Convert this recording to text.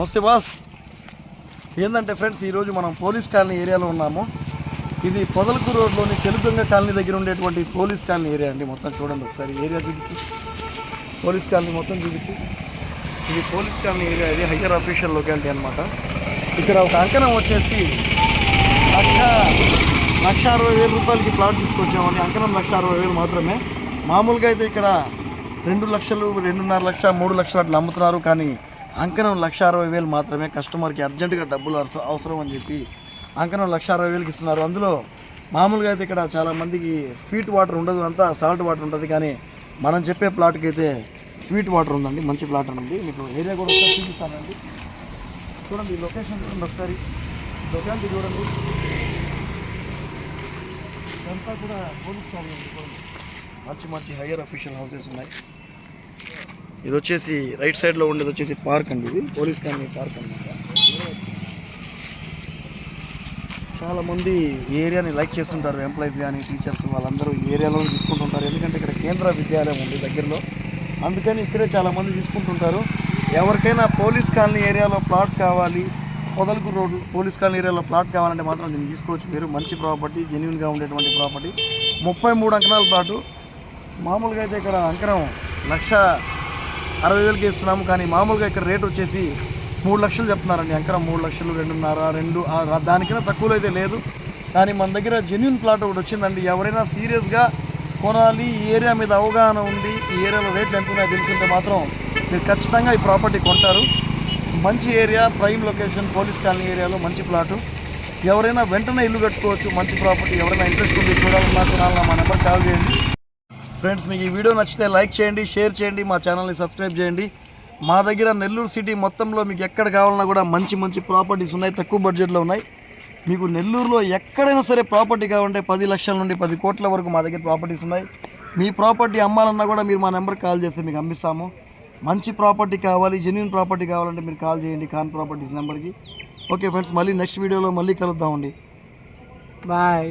నమస్తే బాస్. ఏంటంటే ఫ్రెండ్స్ ఈరోజు మనం పోలీస్ కాలనీ ఏరియాలో ఉన్నాము. ఇది పొదలకూరు రోడ్లోని తెలుగుంగ కాలనీ దగ్గర ఉండేటువంటి పోలీస్ కాలనీ ఏరియా అండి. మొత్తం చూడండి ఒకసారి ఏరియా చూపించి. పోలీస్ కాలనీ మొత్తం చూపించి. ఇది పోలీస్ కాలనీ ఏరియా ఇది హయ్యర్ అఫీషియల్ లొకాలిటీ అనమాట ఇక్కడ ఒక అంకణం వచ్చేసి లక్ష లక్ష అరవై వేల రూపాయలకి ప్లాట్ తీసుకొచ్చామని అంకణం లక్ష అరవై వేలు మాత్రమే. మామూలుగా అయితే ఇక్కడ రెండు లక్షలు రెండున్నర లక్ష మూడు లక్షలు అట్లా అమ్ముతున్నారు. కానీ అంకణం లక్ష అరవై వేలు మాత్రమే కస్టమర్కి అర్జెంటుగా డబ్బులు అవసరం అని చెప్పి అంకణం లక్ష అరవై వేలకి ఇస్తున్నారు. అందులో మామూలుగా అయితే ఇక్కడ చాలామందికి స్వీట్ వాటర్ ఉండదు అంతా సాల్ట్ వాటర్ ఉంటుంది. కానీ మనం చెప్పే ప్లాట్కి అయితే స్వీట్ వాటర్ ఉందండి మంచి ప్లాట్ ఉంది మీకు ఏరియా కూడా ఒకసారి చూపిస్తానండి. చూడండి ఈ లొకేషన్ చూడండి ఒకసారి. లొకాలిటీ చూడండి. ఇదంతా కూడా పోలీస్ కాలనీ మంచి మంచి హయ్యర్ అఫీషియల్ హౌసెస్ ఉన్నాయి. ఇది వచ్చేసి రైట్ సైడ్లో ఉండేది వచ్చేసి పార్క్ అండి ఇది. పోలీస్ కాలనీ పార్క్ అనమాట చాలామంది ఈ ఏరియాని లైక్ చేస్తుంటారు ఎంప్లాయీస్ కానీ టీచర్స్ వాళ్ళందరూ ఈ ఏరియాలో తీసుకుంటుంటారు ఎందుకంటే ఇక్కడ కేంద్ర విద్యాలయం ఉంది దగ్గరలో. అందుకని ఇక్కడే చాలామంది తీసుకుంటుంటారు. ఎవరికైనా పోలీస్ కాలనీ ఏరియాలో ప్లాట్ కావాలి పొదలకు రోడ్డు పోలీస్ కాలనీ ఏరియాలో ప్లాట్ కావాలంటే మాత్రం దీన్ని తీసుకోవచ్చు. మీరు మంచి ప్రాపర్టీ జెన్యున్గా ఉండేటువంటి ప్రాపర్టీ ముప్పై మూడు అంకణాల ప్లాటు మామూలుగా అయితే ఇక్కడ అంకణం లక్ష అరవై వేలకి ఇస్తున్నాము కానీ మామూలుగా ఇక్కడ రేట్ వచ్చేసి మూడు లక్షలు చెప్తున్నారండి. అంకరం మూడు లక్షలు రెండున్నర రెండు దానికైనా తక్కువలో అయితే లేదు. కానీ మన దగ్గర జెన్యున్ ప్లాట్ ఒకటి వచ్చిందండి. ఎవరైనా సీరియస్గా కొనాలి ఈ ఏరియా మీద అవగాహన ఉంది ఈ ఏరియాలో రేట్లు ఎంత ఉన్నాయో తెలుసుంటే మాత్రం మీరు ఖచ్చితంగా ఈ ప్రాపర్టీ కొంటారు. మంచి area prime location police colony ఏరియాలో మంచి ప్లాటు ఎవరైనా వెంటనే ఇల్లు కట్టుకోవచ్చు మంచి ప్రాపర్టీ ఎవరైనా ఇంట్రెస్ట్ ఉంది చూడాలన్నా కొనాలన్నా మా నెంబర్ కాల్ చేయండి. ఫ్రెండ్స్ మీకు ఈ వీడియో నచ్చితే లైక్ చేయండి షేర్ చేయండి మా ఛానల్ని సబ్స్క్రైబ్ చేయండి. మా దగ్గర నెల్లూరు సిటీ మొత్తంలో మీకు ఎక్కడ కావాలన్నా కూడా మంచి మంచి ప్రాపర్టీస్ ఉన్నాయి తక్కువ బడ్జెట్లో ఉన్నాయి. మీకు నెల్లూరులో ఎక్కడైనా సరే ప్రాపర్టీ కావాలంటే పది లక్షల నుండి పది కోట్ల వరకు మా దగ్గర ప్రాపర్టీస్ ఉన్నాయి. మీ ప్రాపర్టీ అమ్మాలన్నా కూడా మీరు మా నెంబర్కి కాల్ చేస్తే మీకు అమ్మిస్తాము. మంచి ప్రాపర్టీ కావాలి జెన్యున్ ప్రాపర్టీ కావాలంటే మీరు కాల్ చేయండి ఖాన్ ప్రాపర్టీస్ నెంబర్కి ఓకే ఫ్రెండ్స్ మళ్ళీ నెక్స్ట్ వీడియోలో మళ్ళీ కలుద్దామండి బాయ్